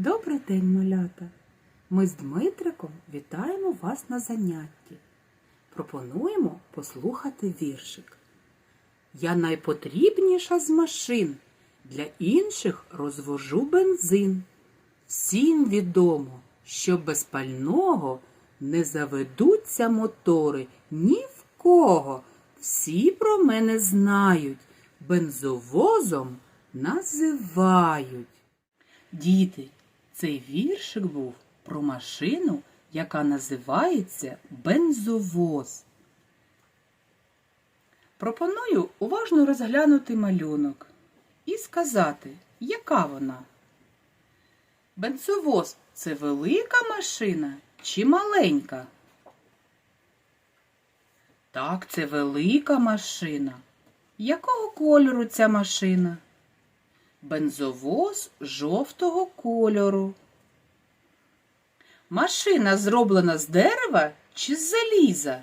Добрий день, малята! Ми з Дмитриком вітаємо вас на занятті. Пропонуємо послухати віршик. Я найпотрібніша з машин, для інших розвожу бензин. Всім відомо, що без пального не заведуться мотори ні в кого. Всі про мене знають, бензовозом називають. Діти, цей віршик був про машину, яка називається бензовоз. Пропоную уважно розглянути малюнок і сказати, яка вона. Бензовоз це велика машина чи маленька? Так, це велика машина. Якого кольору ця машина? Бензовоз жовтого кольору. Машина зроблена з дерева чи з заліза?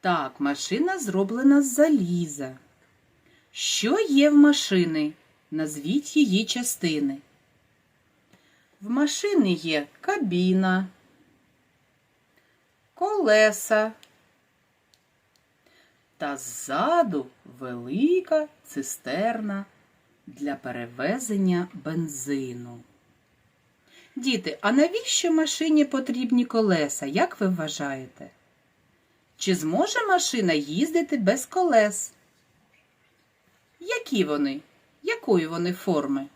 Так, машина зроблена з заліза. Що є в машини? Назвіть її частини. В машини є кабіна, колеса та ззаду велика цистерна для перевезення бензину. Діти, а навіщо машині потрібні колеса, як ви вважаєте? Чи зможе машина їздити без колес? Які вони? Якої вони форми?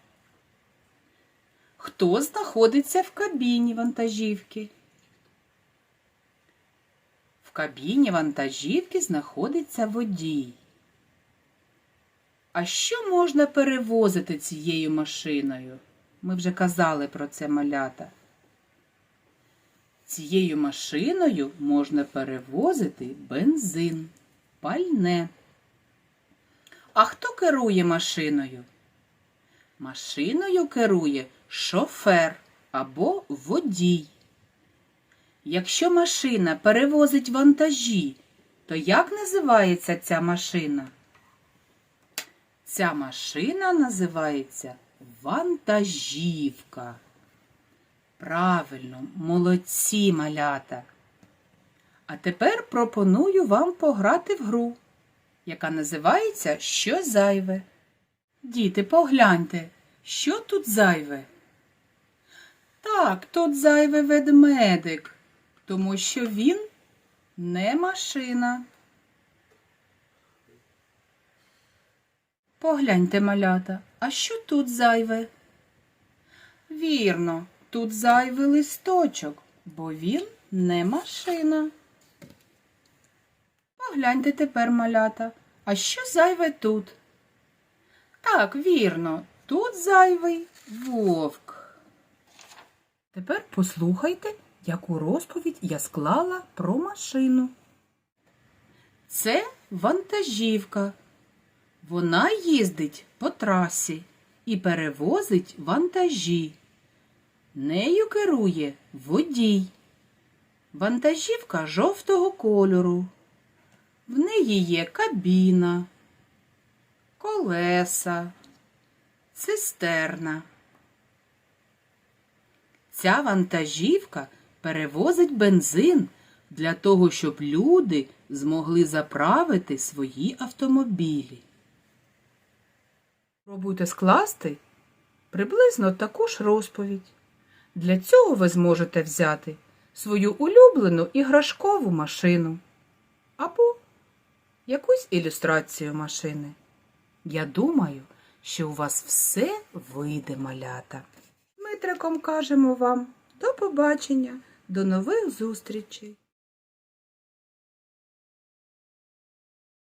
Хто знаходиться в кабіні вантажівки? В кабіні вантажівки знаходиться водій. А що можна перевозити цією машиною? Ми вже казали про це малята. Цією машиною можна перевозити бензин, пальне. А хто керує машиною? Машиною керує шофер або водій. Якщо машина перевозить вантажі, то як називається ця машина? Ця машина називається вантажівка. Правильно, молодці малята. А тепер пропоную вам пограти в гру, яка називається Що зайве. Діти, погляньте, що тут зайве? Так, тут зайве ведмедик, тому що він не машина. Погляньте, малята, а що тут зайве? Вірно, тут зайвий листочок, бо він не машина. Погляньте тепер, малята, а що зайве тут? Так, вірно, тут зайвий вовк. Тепер послухайте, яку розповідь я склала про машину. Це вантажівка. Вона їздить по трасі і перевозить вантажі. Нею керує водій. Вантажівка жовтого кольору. В неї є кабіна, колеса, цистерна. Ця вантажівка перевозить бензин для того, щоб люди змогли заправити свої автомобілі. Пробуйте скласти приблизно таку ж розповідь. Для цього ви зможете взяти свою улюблену іграшкову машину або якусь ілюстрацію машини. Я думаю, що у вас все вийде малята. Дмитриком кажемо вам до побачення, до нових зустрічей!